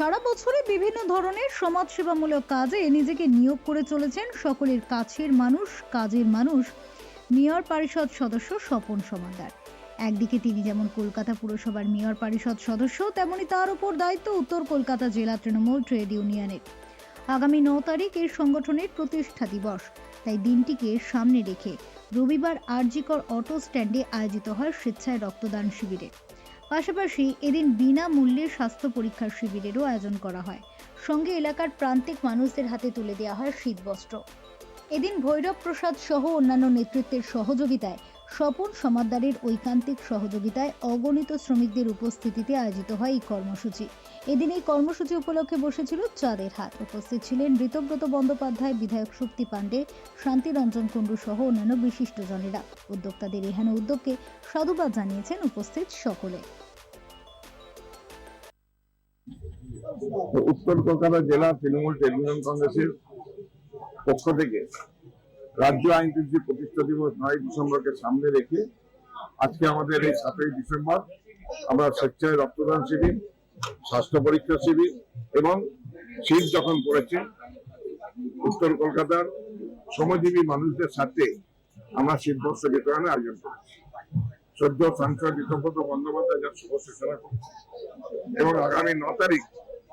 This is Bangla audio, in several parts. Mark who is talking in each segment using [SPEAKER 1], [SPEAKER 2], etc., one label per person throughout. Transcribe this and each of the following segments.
[SPEAKER 1] সারা বছরে বিভিন্ন ধরনের সমাজসেবামূলক কাজে নিজেকে নিয়োগ করে চলেছেন সকলের কাছের মানুষ, কাজের মানুষ। মেয়র পরিষদ সদস্য স্বপন সমাদার। একদিকে তিনি যেমন কলকাতা পুরসভার মেয়র পরিষদ সদস্য, তেমনি তার উপর দায়িত্ব উত্তর কলকাতা জেলা তৃণমূল ট্রেড ইউনিয়নের। আগামী ন তারিখ এই সংগঠনের প্রতিষ্ঠা দিবস। তাই দিনটিকে সামনে রেখে রবিবার আরজিকর অটো স্ট্যান্ডে আয়োজিত হয় স্বেচ্ছায় রক্তদান শিবিরে। পাশাপাশি এদিন বিনামূল্যে স্বাস্থ্য পরীক্ষার শিবিরেরও আয়োজন করা হয়। সঙ্গে এলাকার প্রান্তিক মানুষদের হাতে তুলে দেওয়া হয় শীতবস্ত্র। এদিন ভৈরব প্রসাদ সহ অন্যান্য নেতৃত্বের সহযোগিতায় স্বপন সমাদ্দারের ঐকান্তিক সহযোগিতায় অগণিত শ্রমিকদের উপস্থিতিতে আয়োজিত হয় এই কর্মসূচি। এদিন এই কর্মসূচি উপলক্ষে বসেছিল চাঁদের হাট। উপস্থিত ছিলেন ঋতব্রত বন্দ্যোপাধ্যায়, বিধায়ক শক্তি পাণ্ডে, শান্তিরঞ্জন কুণ্ডু সহ অন্যান্য বিশিষ্টজনেরা। উদ্যোক্তাদের এহেন উদ্যোগকে সাধুবাদ জানিয়েছেন উপস্থিত সকলে।
[SPEAKER 2] উত্তর কলকাতা জেলা তৃণমূল ইউনিয়ন কংগ্রেসের পক্ষ থেকে রাজ্য আইনজীবী প্রতিষ্ঠা দিবস নয় ডিসেম্বরকে সামনে রেখে আজকে আমাদের এই সাতই ডিসেম্বর আমরা স্বেচ্ছায় রক্তদান শিবির, স্বাস্থ্য পরীক্ষা শিবির এবং শীত যখন পড়েছে, উত্তর কলকাতার শ্রমজীবী মানুষদের সাথে আমরা শীতবস্ত্র বিতরণে আয়োজন করেছি। সদ্য সাংসদ ঋতব্রত বন্দ্যোপাধ্যায় যার শুভ সূচনা করেছে এবং আগামী ন তারিখ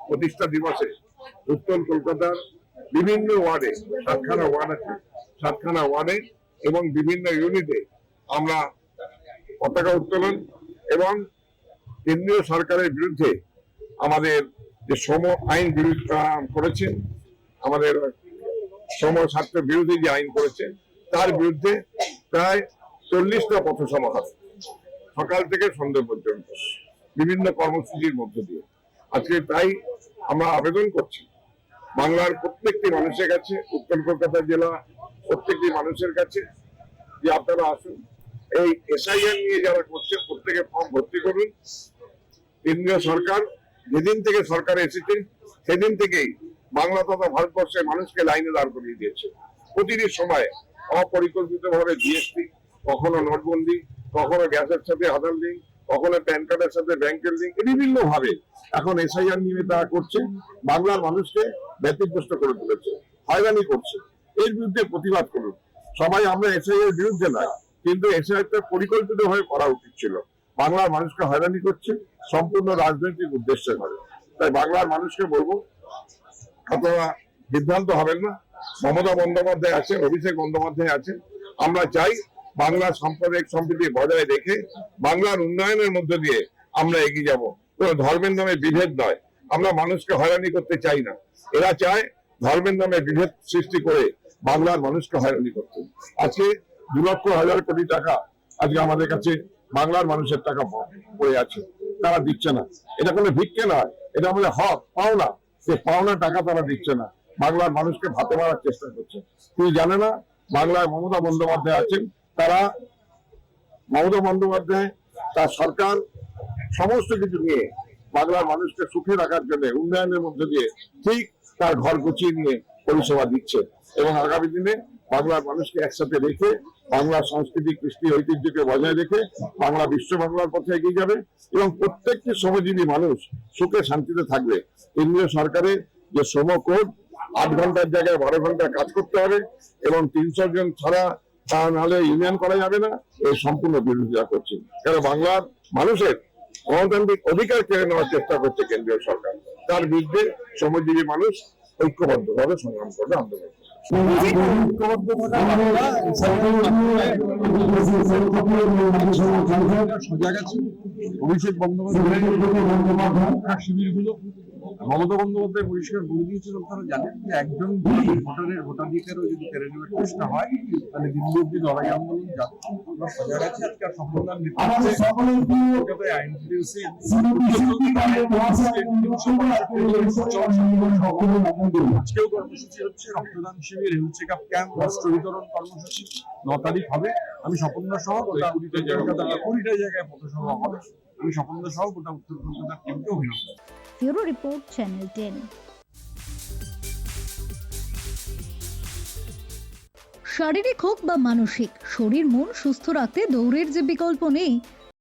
[SPEAKER 2] প্রতিষ্ঠা দিবসে উত্তর কলকাতার বিভিন্ন ওয়ার্ডে সাতখানা ওয়ার্ড আছে। সাতখানা ওয়ার্ডে এবং বিভিন্ন ইউনিটে আমরা পতাকা উত্তোলন এবং কেন্দ্রীয় সরকারের বিরুদ্ধে আমাদের যে শ্রম আইন বিরোধ আহ, করেছে আমাদের শ্রম স্বার্থ বিরোধী যে আইন করেছে তার বিরুদ্ধে প্রায় চল্লিশটা পথসভা হবে। সকাল থেকে সন্ধ্যে পর্যন্ত বিভিন্ন কর্মসূচির মধ্য দিয়ে। আজকে তাই আমরা আবেদন করছি। বাংলার প্রত্যেকটি মানুষের কাছে উত্তর কলকাতা জেলা প্রত্যেকটি মানুষের কাছে যে আপনারা আসুন, এই এসআইআর নিয়ে যারা করছে, প্রত্যেকে ফর্ম ভর্তি করুন। কেন্দ্রীয় সরকার যেদিন থেকে সরকার এসেছে, সেদিন থেকেই বাংলা তথা ভারতবর্ষের মানুষকে লাইনে দাঁড় করিয়ে দিয়েছে। প্রতিটি সময় অপরিকল্পিত ভাবে জিএসটি কখনো নোটবন্দি কখনো গ্যাসের সাথে আধার লিঙ্ক, কখনো প্যান কার্ডের সাথে ব্যাংকের লিঙ্ক বিভিন্ন ভাবে এখন এসআইআর নিয়ে তারা করছে। বাংলার মানুষকে ব্যতিগ্রস্ত করে তুলেছে, হয়রানি করছে। এর বিরুদ্ধে প্রতিবাদ করুন। সবাই আমরা এসআইআর বিরুদ্ধে নয়, কিন্তু এসআইআরটা পরিকল্পিত ভাবে করা উচিত ছিল। বাংলার মানুষকে হয়রানি করছে, সম্পূর্ণ রাজনৈতিক উদ্দেশ্যে করে তাই বাংলার মানুষকে বলব অথবা বিভ্রান্ত হবেন না। মমতা বন্দ্যোপাধ্যায় আছে, অভিষেক বন্দ্যোপাধ্যায় আছে। আমরা চাই বাংলার সাম্প্রদায়িক সম্প্রীতি বজায় রেখে বাংলার উন্নয়নের মধ্য দিয়ে আমরা এগিয়ে যাব। কোনো ধর্মের নামে বিভেদ নয়। আমরা মানুষকে হয়রানি করতে চাই না। এরা চায় ধর্মের নামে বিভেদ সৃষ্টি করে বাংলার মানুষকে হয়রানি করতে। আজকে দু লক্ষ হাজার কোটি টাকা আজকে আমাদের কাছে বাংলার মানুষের টাকা পড়ে আছে। তারা দিচ্ছে না। এটা কোনো ভিক্ষে নয়। এটা আমাদের হক, পাওনা। সে পাওনা টাকা তারা দিচ্ছে না। বাংলার মানুষকে ভাতে মারার চেষ্টা করছে। তুমি জানে না, বাংলায় মমতা বন্দ্যোপাধ্যায় আছেন। তারা মমতা বন্দ্যোপাধ্যায়, তার সরকার, সমস্ত কিছু নিয়ে বাংলার মানুষকে সুখে রাখার জন্য, উন্নয়নের মধ্যে দিয়ে ঠিক তার ঘর গুছিয়ে নিয়ে পরিষেবা দিচ্ছে। এবং আগামী দিনে বাংলার মানুষকে একসাথে রেখে, বাংলার সংস্কৃতি, কৃষ্টি, ঐতিহ্যকে বজায় রেখে বাংলা বিশ্ব বাংলার পথে এগিয়ে যাবে এবং প্রত্যেকটি শ্রমজীবী মানুষ সুখে শান্তিতে থাকবে। কেন্দ্রীয় সরকারের যে শ্রম কোড, আট ঘণ্টার জায়গায় বারো ঘণ্টা কাজ করতে হবে এবং তিনশো জন ছাড়া তা নাহলে ইউনিয়ন করা যাবে না, এই সম্পূর্ণ বিরোধিতা করছে। কারণ বাংলার মানুষের গণতান্ত্রিক অধিকার কেড়ে নেওয়ার চেষ্টা করছে কেন্দ্রীয় সরকার। তার বিরুদ্ধে শ্রমজীবী মানুষ ঐক্যবদ্ধভাবে সংগ্রাম করবে আন্দোলন।
[SPEAKER 3] অভিষেক বন্দ্যোপাধ্যায় শিবিরগুলো। মমতা বন্দ্যোপাধ্যায় পরিষ্কার বলে দিয়েছিল আপনারা জানেন যে একজন ভোটারের ভোটাধিকারও যদি কেড়ে নেওয়ার চেষ্টা হয় তাহলে দিল্লি অব্দি লড়াই আন্দোলন আমরা সজাগ আছি আজকে আর সম্প্রদান নেতৃত্বে কলকাতায় আজকেও কর্মসূচি হচ্ছে রক্তদান শিবির হেলথ চেক আপ ক্যাম্প বস্ত্র বিতরণ কর্মসূচি ন তারিখ হবে। আমি স্বপন্য সহ গোটা কুড়িটা জায়গায় কুড়িটা জায়গায় পথসভা হবে। আমি স্বপন্য সহ গোটা উত্তর কলকাতার টিমকে অভিনন্দন।
[SPEAKER 1] ব্যুরো রিপোর্ট চ্যানেল টেন শারীরিক হোক বা মানসিক, শরীর, মন সুস্থ রাখতে দৌড়ের যে বিকল্প নেই